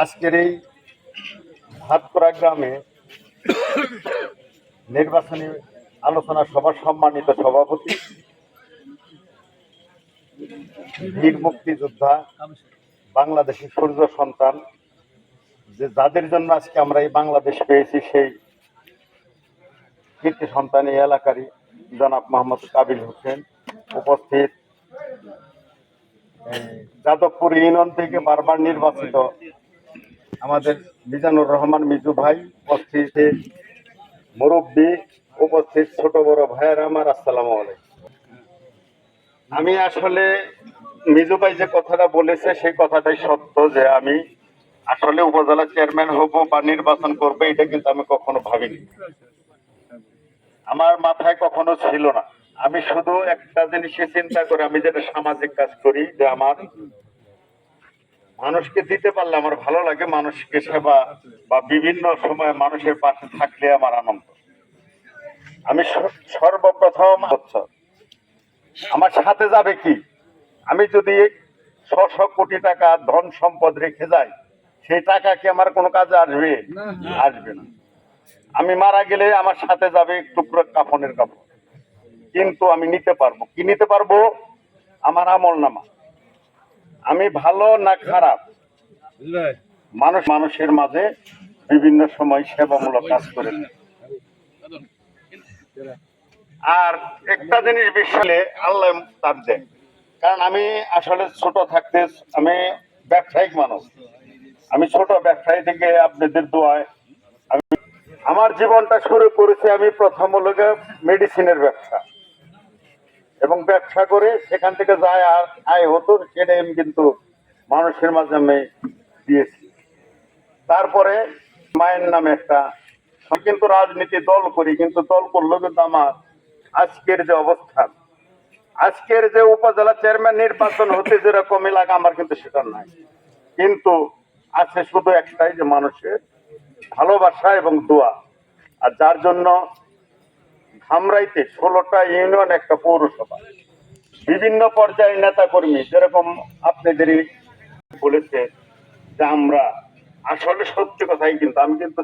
আজকের এই ভাতপুরা গ্রামে নির্বাচনী আলোচনা সভার সম্মানিত সভাপতি, বীর মুক্তিযোদ্ধা বাংলাদেশের সূর্য সন্তান, যে যাদের জন্য আজকে আমরা এই বাংলাদেশ পেয়েছি সেই কীর্তি সন্তান এই এলাকারই জনাব মোহাম্মদ কাবিল হোসেন উপস্থিত। যাদবপুর ইউনিয়ন থেকে বারবার নির্বাচিত আমাদের মিজানুর রহমান মিজু ভাই উপস্থিত। মুরব্বী উপস্থিত, ছোট বড় ভাইয়ের আমার আসসালামু আমি আসলে মিজু ভাই যে কথাটা বলেছে, সেই কথাটাই সত্য যে আমি আসলে উপজেলা চেয়ারম্যান হব বা নির্বাচন করব, এটা কিন্তু আমি কখনো ভাবিনি। আমার মাথায় কখনো ছিল না। আমি শুধু একটা জিনিসে চিন্তা করে আমি যেটা সামাজিক কাজ করি যে আমার মানুষকে দিতে পারলে আমার ভালো লাগে মানুষকে সেবা বা বিভিন্ন সময় মানুষের পাশে থাকলে আমার আনন্দ। আমি সর্বপ্রথম আমার সাথে যাবে কি? আমি যদি ছ শ কোটি টাকা ধন সম্পদ রেখে যাই সেই টাকা কি আমার কোনো কাজে আসবে? আসবে না। আমি মারা গেলে আমার সাথে যাবে টুকরো কাফনের কাপড়। কিন্তু আমি নিতে পারব। কি নিতে পারব? আমার আমল নামা। আমি ভালো না খারাপ? মানুষ মানুষের মাঝে বিভিন্ন সময় সেবামূলক কাজ করে। আর একটা জিনিস বিষয়ে আল্লাহ তার দেয় কারণ আমি আসলে ছোট থাকতে আমি ব্যবসায়িক মানুষ। আমি ছোট ব্যবসায়ী থেকে আপনাদের দোয়ায় আমি আমার জীবনটা শুরু করেছি আমি প্রথম হলো মেডিসিনের ব্যবসা। এবং ব্যবসা করে সেখান থেকে আর আয় হতো সেটা আমি কিন্তু মানুষের মাঝে আমি দিয়েছি। তারপরে মায়ের নামে একটা কিন্তু রাজনীতি দল করি, কিন্তু দল করলেও কিন্তু আমার আজকের যে অবস্থান আজকের যে উপজেলা চেয়ারম্যান নির্বাচন হতে যেরকম এলাকা, আমার কিন্তু সেটা নাই। কিন্তু আছে শুধু একটাই যে মানুষের ভালোবাসা এবং দোয়া। আর যার জন্য ধামরাইতে ষোলোটা ইউনিয়ন, একটা পৌরসভা। বিভিন্ন পর্যায়ের নেতা কর্মী যেরকম আপনাদেরই বলেছে যে আমরা, আসলে সত্যি কথাই কিন্তু, আমি কিন্তু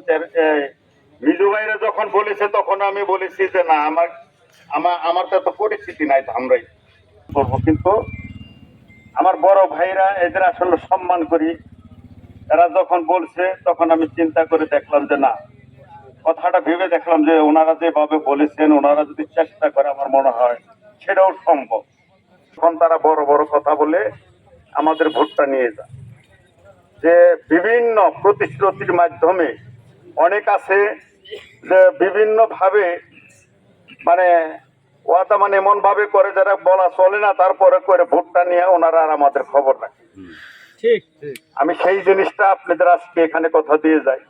মিজু ভাইরা যখন বলেছে, তখন আমি বলেছি যে না, আমার আমার আমার তো পরিস্থিতি নাই ধামরাই করব। কিন্তু আমার বড় ভাইরা, এদের আসলে সম্মান করি। এরা যখন বলছে, তখন আমি চিন্তা করে দেখলাম যে না কথাটা ভেবে দেখলাম যে ওনারা যেভাবে বলেছেন ওনারা যদি চেষ্টা করে আমার মনে হয় সেটাও সম্ভব। তখন তারা বড় বড় কথা বলে আমাদের ভোটটা নিয়ে যায় যে বিভিন্ন প্রতিশ্রুতির মাধ্যমে অনেক আছে যে বিভিন্ন ভাবে মানে ওয়াদা মানে এমন ভাবে করে যারা বলা চলে না তারপরে করে ভোটটা নিয়ে ওনারা আর আমাদের খবর রাখে। ঠিক ঠিক। আমি সেই জিনিসটা আপনাদের আজকে এখানে কথা দিয়ে যাই।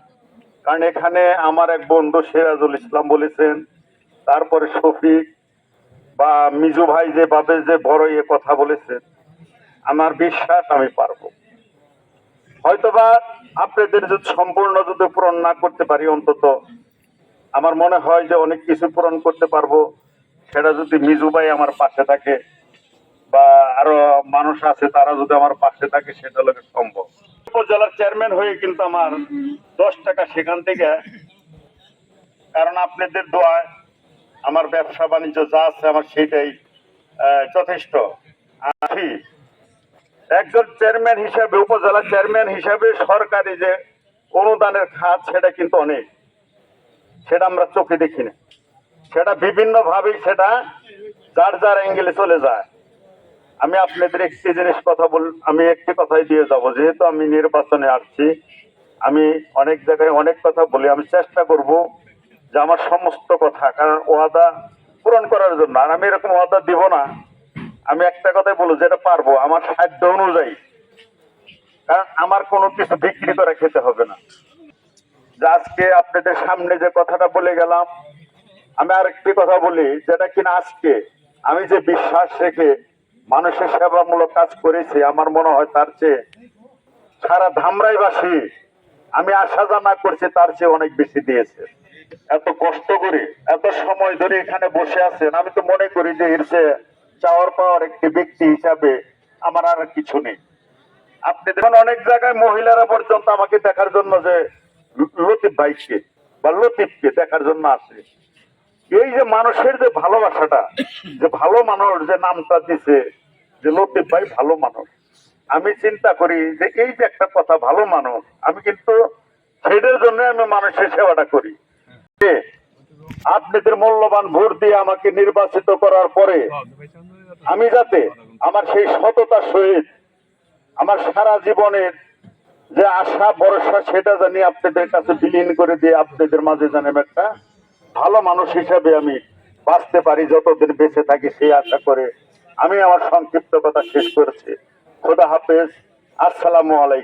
কারণ এখানে আমার এক বন্ধু সিরাজুল ইসলাম বলেছেন, তারপরে শফিক বা মিজু ভাই যে বাবে যে বড় ইয়ে কথা বলেছেন, আমার বিশ্বাস আমি পারব। হয়তোবা আপনাদের যদি সম্পূর্ণ যদি পূরণ না করতে পারি অন্তত, আমার মনে হয় যে অনেক কিছু পূরণ করতে পারব। সেটা যদি মিজু ভাই আমার পাশে থাকে বা আরও মানুষ আছে তারা যদি আমার পাশে থাকে, সেটা হলো সম্ভব। উপজেলার চেয়ারম্যান হয়ে কিন্তু আমার দশ টাকা সেখান থেকে। কারণ আপনাদের দোয়ায় আমার ব্যবসা বাণিজ্য যা আছে আমার সেটাই যথেষ্ট। আছি একজন চেয়ারম্যান হিসাবে, উপজেলা চেয়ারম্যান হিসাবে সরকারি যে অনুদানের খাত, সেটা কিন্তু অনেক। সেটা আমরা চোখে দেখি না। সেটা বিভিন্ন ভাবে সেটা যার যার অ্যাঙ্গেলে চলে যায়। আমি আপনাদের একটি জিনিস কথা বল, আমি একটি কথাই দিয়ে যাব। যেহেতু আমি নির্বাচনে আসছি, আমি অনেক জায়গায় অনেক কথা বলি, আমি চেষ্টা করব যে আমার সমস্ত কথা, কারণ ওয়াদা পূরণ করার জন্য, আর আমি এরকম ওয়াদা দিব না। আমি একটা কথাই বলব, যেটা পারব, আমার সাধ্য অনুযায়ী। কারণ আমার কোনো কিছু বিক্রি করে খেতে হবে না। যে আজকে আপনাদের সামনে যে কথাটা বলে গেলাম, আমি আরেকটি কথা বলি, যেটা কিনা আজকে আমি যে বিশ্বাস রেখে মানুষের সেবামূলক কাজ করেছি, আমার মনে হয় তার চেয়ে সারা ধামরাইবাসী, আমি আশা জানা করছি তার চেয়ে অনেক বেশি দিয়েছে। এত কষ্ট করে, এত সময় ধরে এখানে বসে আছেন, আমি তো মনে করি যে এর চেয়ে চাওয়ার পাওয়ার একটি ব্যক্তি হিসাবে আমার আর কিছু নেই। আপনি দেখুন, অনেক জায়গায় মহিলারা পর্যন্ত আমাকে দেখার জন্য যে লতিফ ভাইকে বা লতিফকে দেখার জন্য আসে। এই যে মানুষের যে ভালোবাসাটা, যে ভালো মানুষ যে নামটা দিছে, যে লতিফ ভাই ভালো মানুষ। আমি চিন্তা করি যে এই যে একটা কথা, ভালো মানুষ, আমি কিন্তু সেটার জন্য আমি মানুষের সেবাটা করি। আপনাদের মূল্যবান ভোট দিয়ে আমাকে নির্বাচিত করার পরে, আমি যাতে আমার সেই সততার সহিত, আমার সারা জীবনের যে আশা, ভরসা, সেটা জানি আপনাদের কাছে বিলীন করে দিয়ে আপনাদের মাঝে জানি একটা ভালো মানুষ হিসাবে আমি বাঁচতে পারি, যতদিন বেঁচে থাকি সেই আশা করে আমি আমার সংক্ষিপ্ত কথা শেষ করেছি। খোদা হাফেজ। আসসালামু আলাইকুম।